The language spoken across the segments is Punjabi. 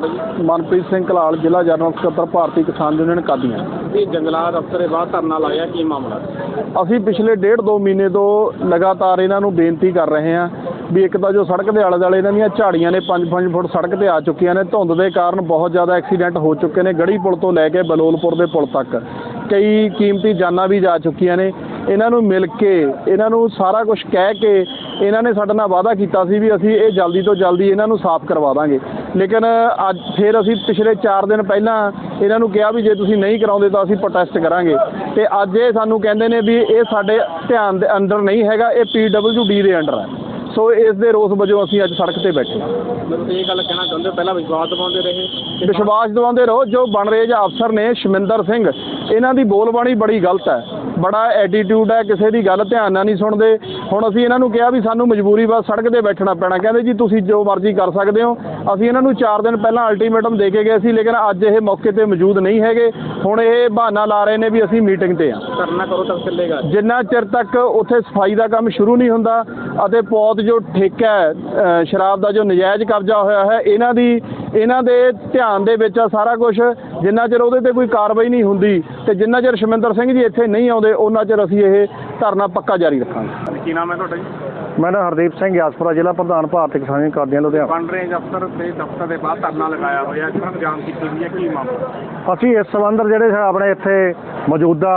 ਮਨਪ੍ਰੀਤ ਸਿੰਘ ਕਲਾਲ ਜ਼ਿਲ੍ਹਾ ਜਨਰਲ ਸਕੱਤਰ ਭਾਰਤੀ ਕਿਸਾਨ ਯੂਨੀਅਨ ਕਾਦੀਆਂ। ਇਹ ਜੰਗਲਾਤ ਅਫਸਰ ਦੇ ਬਾਅਦ ਧਰਨਾ ਲਾਇਆ ਕੀ ਮਾਮਲਾ? ਅਸੀਂ ਪਿਛਲੇ ਡੇਢ ਦੋ ਮਹੀਨੇ ਤੋਂ ਲਗਾਤਾਰ ਇਹਨਾਂ ਨੂੰ ਬੇਨਤੀ ਕਰ ਰਹੇ ਹਾਂ ਵੀ ਇੱਕ ਤਾਂ ਜੋ ਸੜਕ ਦੇ ਆਲੇ ਦੁਆਲੇ ਇਹਨਾਂ ਦੀਆਂ ਝਾੜੀਆਂ ਨੇ 5-5 ਫੁੱਟ ਸੜਕ ਤੇ ਆ ਚੁੱਕੀਆਂ ਨੇ ਧੁੰਦ ਦੇ ਕਾਰਨ ਬਹੁਤ ਜ਼ਿਆਦਾ ਐਕਸੀਡੈਂਟ ਹੋ ਚੁੱਕੇ ਨੇ ਗੜੀ ਪੁਲ ਤੋਂ ਲੈ ਕੇ ਬਲੋਲਪੁਰ ਦੇ ਪੁਲ ਤੱਕ। ਕਈ ਕੀਮਤੀ ਜਾਨਾਂ ਵੀ ਜਾ ਚੁੱਕੀਆਂ ਨੇ। ਇਹਨਾਂ ਨੂੰ ਮਿਲ ਕੇ ਇਹਨਾਂ ਨੂੰ ਸਾਰਾ ਕੁਝ ਕਹਿ ਕੇ ਇਹਨਾਂ ਨੇ ਸਾਡੇ ਨਾਲ ਵਾਅਦਾ ਕੀਤਾ ਸੀ ਵੀ ਅਸੀਂ ਇਹ ਜਲਦੀ ਤੋਂ ਜਲਦੀ ਇਹਨਾਂ ਨੂੰ ਸਾਫ਼ ਕਰਵਾ ਦਾਂਗੇ। ਲੇਕਿਨ ਅੱਜ ਫਿਰ ਅਸੀਂ ਪਿਛਲੇ 4 ਦਿਨ ਪਹਿਲਾਂ ਇਹਨਾਂ ਨੂੰ ਕਿਹਾ ਵੀ ਜੇ ਤੁਸੀਂ ਨਹੀਂ ਕਰਾਉਂਦੇ ਤਾਂ ਅਸੀਂ ਪ੍ਰੋਟੈਸਟ ਕਰਾਂਗੇ। ਤੇ ਅੱਜ ਇਹ ਸਾਨੂੰ ਕਹਿੰਦੇ ਨੇ ਵੀ ਇਹ ਸਾਡੇ ਧਿਆਨ ਦੇ ਅੰਦਰ ਨਹੀਂ ਹੈਗਾ ਇਹ ਪੀਡਬਲਯੂਡੀ ਦੇ ਅੰਡਰ ਹੈ। ਸੋ ਇਸ ਦੇ ਰੋਸ ਵਜੋਂ ਅਸੀਂ ਅੱਜ ਸੜਕ ਤੇ ਬੈਠੇ ਹਾਂ। ਮਤਲਬ ਇਹ ਗੱਲ ਕਹਿਣਾ ਚਾਹੁੰਦੇ ਪਹਿਲਾਂ ਵਿਸ਼ਵਾਸ ਦਿਵਾਉਂਦੇ ਰਹੇ ਵਿਸ਼ਵਾਸ ਦਿਵਾਉਂਦੇ ਰਹੋ। ਜੋ ਬਣ ਰਹੇ ਜਾਂ ਅਫਸਰ ਨੇ ਸ਼ਮਿੰਦਰ ਸਿੰਘ ਇਹਨਾਂ ਦੀ ਬੋਲਬਾਣੀ ਬੜੀ ਗਲਤ ਹੈ। ਬੜਾ ਐਟੀਟਿਊਡ ਹੈ ਕਿਸੇ ਦੀ ਗੱਲ ਧਿਆਨ ਨਾਲ ਨਹੀਂ ਸੁਣਦੇ। ਹੁਣ ਅਸੀਂ ਇਹਨਾਂ ਨੂੰ ਕਿਹਾ ਵੀ ਸਾਨੂੰ ਮਜਬੂਰੀ ਬਸ ਸੜਕ ਤੇ ਬੈਠਣਾ ਪੈਣਾ। ਕਹਿੰਦੇ ਜੀ ਤੁਸੀਂ ਜੋ ਮਰਜ਼ੀ ਕਰ ਸਕਦੇ ਹੋ। ਅਸੀਂ ਇਹਨਾਂ ਨੂੰ 4 ਦਿਨ ਪਹਿਲਾਂ ਅਲਟੀਮੇਟਮ ਦੇ ਕੇ ਗਏ ਸੀ ਲੇਕਿਨ ਅੱਜ ਇਹ ਮੌਕੇ ਤੇ ਮੌਜੂਦ ਨਹੀਂ ਹੈਗੇ। ਹੁਣ ਇਹ ਬਹਾਨਾ ਲਾ ਰਹੇ ਨੇ ਵੀ ਅਸੀਂ ਮੀਟਿੰਗ ਤੇ ਆ ਧਰਨਾ ਕਰੋ ਤੱਕ ਚੱਲੇਗਾ। ਜਿੰਨਾ ਚਿਰ ਤੱਕ ਉੱਥੇ ਸਫ਼ਾਈ ਦਾ ਕੰਮ ਸ਼ੁਰੂ ਨਹੀਂ ਹੁੰਦਾ ਅਤੇ ਪੌਦ ਜੋ ਠੇਕਾ ਹੈ ਸ਼ਰਾਬ ਦਾ ਜੋ ਨਜਾਇਜ਼ ਕਬਜ਼ਾ ਹੋਇਆ ਹੈ ਇਹਨਾਂ ਦੀ ਇਹਨਾਂ ਦੇ ਧਿਆਨ ਦੇ ਵਿੱਚ ਆ ਸਾਰਾ ਕੁਝ ਜਿੰਨਾ ਚਿਰ ਉਹਦੇ ਤੇ ਕੋਈ ਕਾਰਵਾਈ ਨਹੀਂ ਹੁੰਦੀ ਤੇ ਜਿੰਨਾ ਚਿਰ ਸ਼ਮਿੰਦਰ ਸਿੰਘ ਜੀ ਇੱਥੇ ਨਹੀਂ ਆਉਂਦੇ ਉਹਨਾਂ ਚਿਰ ਅਸੀਂ ਇਹ ਧਰਨਾ ਪੱਕਾ ਜਾਰੀ ਰੱਖਾਂਗੇ। ਕੀ ਨਾਮ ਹੈ ਤੁਹਾਡਾ ਜੀ? ਮੈਂ ਨਾ ਹਰਦੀਪ ਸਿੰਘ ਯਾਸਪੁਰਾ ਜ਼ਿਲ੍ਹਾ ਪ੍ਰਧਾਨ ਭਾਰਤੀ ਕਿਸਾਨ ਕਾਦੀਆਂ ਲੁਧਿਆਣਾ। ਬਣ ਰਹੇ ਅਫਸਰ ਤੇ ਦਫ਼ਤਰ ਦੇ ਬਾਅਦ ਧਰਨਾ ਲਗਾਇਆ ਹੋਇਆ ਕਿਹਨਾਂ ਜਾਮ ਕੀਤੀ ਹੋਈ ਹੈ ਕੀ ਮਾਮਲਾ? ਅਸੀਂ ਇਸ ਸੰਬੰਧ ਜਿਹੜੇ ਆਪਣੇ ਇੱਥੇ ਮੌਜੂਦਾ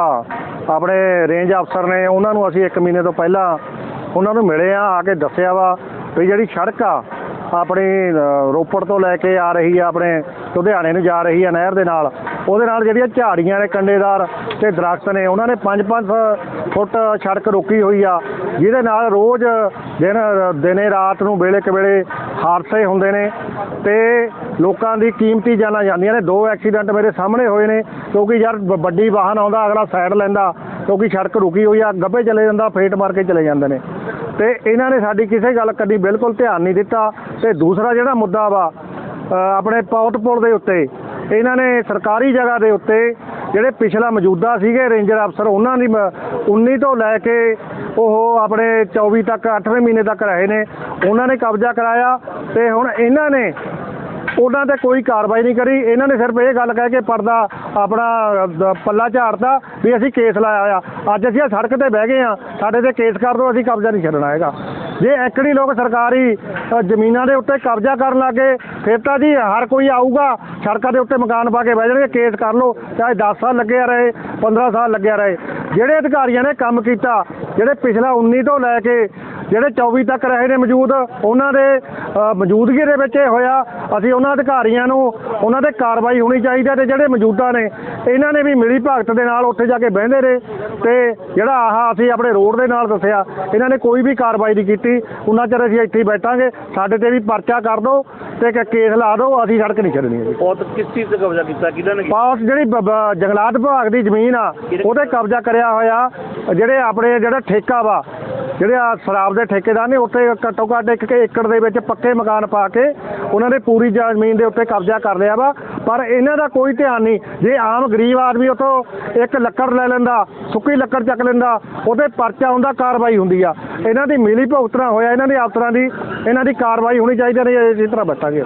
ਆਪਣੇ ਰੇਂਜ ਅਫਸਰ ਨੇ ਉਹਨਾਂ ਨੂੰ ਅਸੀਂ 1 ਮਹੀਨੇ ਤੋਂ ਪਹਿਲਾਂ ਉਹਨਾਂ ਨੂੰ ਮਿਲੇ ਆ ਆ ਕੇ ਦੱਸਿਆ ਵਾ ਵੀ ਜਿਹੜੀ ਸੜਕ ਆ ਆਪਣੀ ਰੋਪੜ ਤੋਂ ਲੈ ਕੇ ਆ ਰਹੀ ਆ ਆਪਣੇ ਲੁਧਿਆਣੇ ਨੂੰ ਜਾ ਰਹੀ ਆ ਨਹਿਰ ਦੇ ਨਾਲ। ਉਹਦੇ ਨਾਲ ਜਿਹੜੀਆਂ ਝਾੜੀਆਂ ਨੇ ਕੰਡੇਦਾਰ ਤੇ ਦਰਖਤ ਨੇ, ਉਹਨਾਂ ਨੇ 5-5 ਫੁੱਟ ਸੜਕ ਰੋਕੀ ਹੋਈ ਆ, ਜਿਹਦੇ ਨਾਲ ਰੋਜ਼ ਦਿਨ, ਦਿਨੇ ਰਾਤ ਨੂੰ ਵੇਲੇ ਕਵੇਲੇ ਹਾਦਸੇ ਹੁੰਦੇ ਨੇ ਤੇ ਲੋਕਾਂ ਦੀ ਕੀਮਤੀ ਜਾਨਾਂ ਜਾਂਦੀਆਂ ਨੇ। ਦੋ ਐਕਸੀਡੈਂਟ ਮੇਰੇ ਸਾਹਮਣੇ ਹੋਏ ਨੇ, ਕਿਉਂਕਿ ਯਾਰ ਵੱਡੀ ਵਾਹਨ ਆਉਂਦਾ, ਅਗਲਾ ਸਾਈਡ ਲੈਂਦਾ, ਕਿਉਂਕਿ ਸੜਕ ਰੁਕੀ ਹੋਈ ਆ ਗੱਭੇ ਚਲੇ ਜਾਂਦਾ, ਫੇਟ ਮਾਰ ਕੇ ਚਲੇ ਜਾਂਦੇ ਨੇ। ਤੇ ਇਹਨਾਂ ਨੇ ਸਾਡੀ ਕਿਸੇ ਗੱਲ ਕਦੀ ਬਿਲਕੁਲ ਧਿਆਨ ਨਹੀਂ ਦਿੱਤਾ। ਤੇ ਦੂਸਰਾ ਜਿਹੜਾ ਮੁੱਦਾ ਵਾ ਆਪਣੇ ਪੌਟ ਪੁਲ ਦੇ ਉੱਤੇ, ਇਹਨਾਂ ਨੇ ਸਰਕਾਰੀ ਜਗ੍ਹਾ ਦੇ ਉੱਤੇ ਜਿਹੜੇ ਪਿਛਲਾ ਮੌਜੂਦਾ ਸੀਗੇ ਰੇਂਜਰ ਅਫਸਰ, ਉਹਨਾਂ ਦੀ ਮ- 19 ਤੋਂ ਲੈ ਕੇ ਉਹ ਆਪਣੇ 24 ਤੱਕ 8ਵੇਂ ਮਹੀਨੇ ਤੱਕ ਰਹੇ ਨੇ। ਉਹਨਾਂ ਨੇ ਕਬਜ਼ਾ ਕਰਾਇਆ ਤੇ ਹੁਣ ਇਹਨਾਂ ਨੇ ਉਹਨਾਂ ਤੇ ਕੋਈ ਕਾਰਵਾਈ ਨਹੀਂ ਕਰੀ। ਇਹਨਾਂ ਨੇ ਸਿਰਫ ਇਹ ਗੱਲ ਕਹਿ ਕੇ ਪਰਦਾ ਆਪਣਾ ਅ, ਪੱਲਾ ਝਾੜਦਾ ਵੀ ਅਸੀਂ ਕੇਸ ਲਾਇਆ ਆ ਅੱਜ ਅਸੀਂ ਆਹ ਸੜਕ ਤੇ ਬਹਿ ਗਏ ਆ ਸਾਡੇ ਤੇ ਕੇਸ ਕਰ ਦਿਓ ਅਸੀਂ ਕਬਜ਼ਾ ਨਹੀਂ ਛੱਡਣਾ ਹੈਗਾ। ਜੇ ਐਕੜੀ ਲੋਕ ਸਰਕਾਰੀ ਅ, ਜ਼ਮੀਨਾਂ ਦੇ ਉੱਤੇ ਕਬਜ਼ਾ ਕਰਨ ਲੱਗੇ ਫਿਰ ਤਾਂ ਜੀ ਹਰ ਕੋਈ ਆਊਗਾ ਸੜਕਾਂ ਦੇ ਉੱਤੇ ਮਕਾਨ ਪਾ ਕੇ ਬਹਿ ਜਾਣਗੇ ਕੇਸ ਕਰ ਲਓ। ਚਾਹੇ 10 ਸਾਲ ਲੱਗਿਆ ਰਹੇ 15 ਸਾਲ ਲੱਗਿਆ ਰਹੇ। ਜਿਹੜੇ ਅਧਿਕਾਰੀਆਂ ਨੇ ਕੰਮ ਕੀਤਾ ਜਿਹੜੇ ਪਿਛਲਾ 19 ਤੋਂ ਲੈ ਕੇ ਜਿਹੜੇ 24 ਤੱਕ ਰਹੇ ਨੇ ਮੌਜੂਦ ਉਹਨਾਂ ਦੇ ਮੌਜੂਦਗੀ ਦੇ ਵਿੱਚ ਇਹ ਹੋਇਆ ਅਸੀਂ ਉਹਨਾਂ ਅਧਿਕਾਰੀਆਂ ਨੂੰ ਉਹਨਾਂ ਤੇ ਕਾਰਵਾਈ ਹੋਣੀ ਚਾਹੀਦੀ ਹੈ ਤੇ ਜਿਹੜੇ ਮੌਜੂਦਾ ਨੇ ਇਹਨਾਂ ਨੇ ਵੀ ਮਿਲੀ ਭਗਤ ਦੇ ਨਾਲ ਉੱਥੇ ਜਾ ਕੇ ਬਹਿੰਦੇ ਰਹੇ ਤੇ ਜਿਹੜਾ ਆਹ ਅਸੀਂ ਆਪਣੇ ਰੋਡ ਦੇ ਨਾਲ ਦੱਸਿਆ ਇਹਨਾਂ ਨੇ ਕੋਈ ਵੀ ਕਾਰਵਾਈ ਨਹੀਂ ਕੀਤੀ ਉਹਨਾਂ ਚਿਰ ਅਸੀਂ ਇੱਥੇ ਹੀ ਬੈਠਾਂਗੇ ਸਾਡੇ ਤੇ ਵੀ ਪਰਚਾ ਕਰ ਦਿਓ ਤੇ ਕੇਸ ਲਾ ਦਿਓ ਅਸੀਂ ਸੜਕ ਨਹੀਂ ਛੱਡਣੀ ਹੈਗੀ। ਬਹੁਤ ਕਿਸ ਚੀਜ਼ ਤੇ ਕਬਜ਼ਾ ਕੀਤਾ ਕਿਹਨਾਂ ਨੇ ਪਾਸ ਜਿਹੜੀ ਜੰਗਲਾਤ ਵਿਭਾਗ ਦੀ ਜ਼ਮੀਨ ਆ ਉਹਤੇ ਕਬਜ਼ਾ ਕਰਿਆ ਹੋਇਆ ਜਿਹੜੇ ਆਪਣੇ ਜਿਹੜਾ ਠੇਕਾ ਵਾ ਜਿਹੜੇ ਆ ਸ਼ਰਾਬ ਦੇ ਠੇਕੇਦਾਰ ਨੇ ਉੱਥੇ ਘੱਟੋ ਘੱਟ ਇੱਕ ਕੁ ਏਕੜ ਦੇ ਵਿੱਚ ਪੱਕੇ ਮਕਾਨ ਪਾ ਕੇ ਉਹਨਾਂ ਨੇ ਪੂਰੀ ਜ਼ਮੀਨ ਦੇ ਉੱਤੇ ਕਬਜ਼ਾ ਕਰ ਲਿਆ ਵਾ। ਪਰ ਇਹਨਾਂ ਦਾ ਕੋਈ ਧਿਆਨ ਨਹੀਂ। ਜੇ ਆਮ ਗਰੀਬ ਆਦਮੀ ਉੱਥੋਂ ਇੱਕ ਲੱਕੜ ਲੈ ਲੈਂਦਾ, ਸੁੱਕੀ ਲੱਕੜ ਚੱਕ ਲੈਂਦਾ, ਉਹਦੇ ਪਰਚਾ ਹੁੰਦਾ, ਕਾਰਵਾਈ ਹੁੰਦੀ ਆ। ਇਹਨਾਂ ਦੀ ਮਿਲੀ ਭੁਗਤਣਾ ਹੋਇਆ, ਇਹਨਾਂ ਦੇ ਅਫਸਰਾਂ ਦੀ, ਇਹਨਾਂ ਦੀ ਕਾਰਵਾਈ ਹੋਣੀ ਚਾਹੀਦੀ ਹੈ ਨਹੀਂ ਇਸੇ ਤਰ੍ਹਾਂ ਬੈਠਾਂਗੇ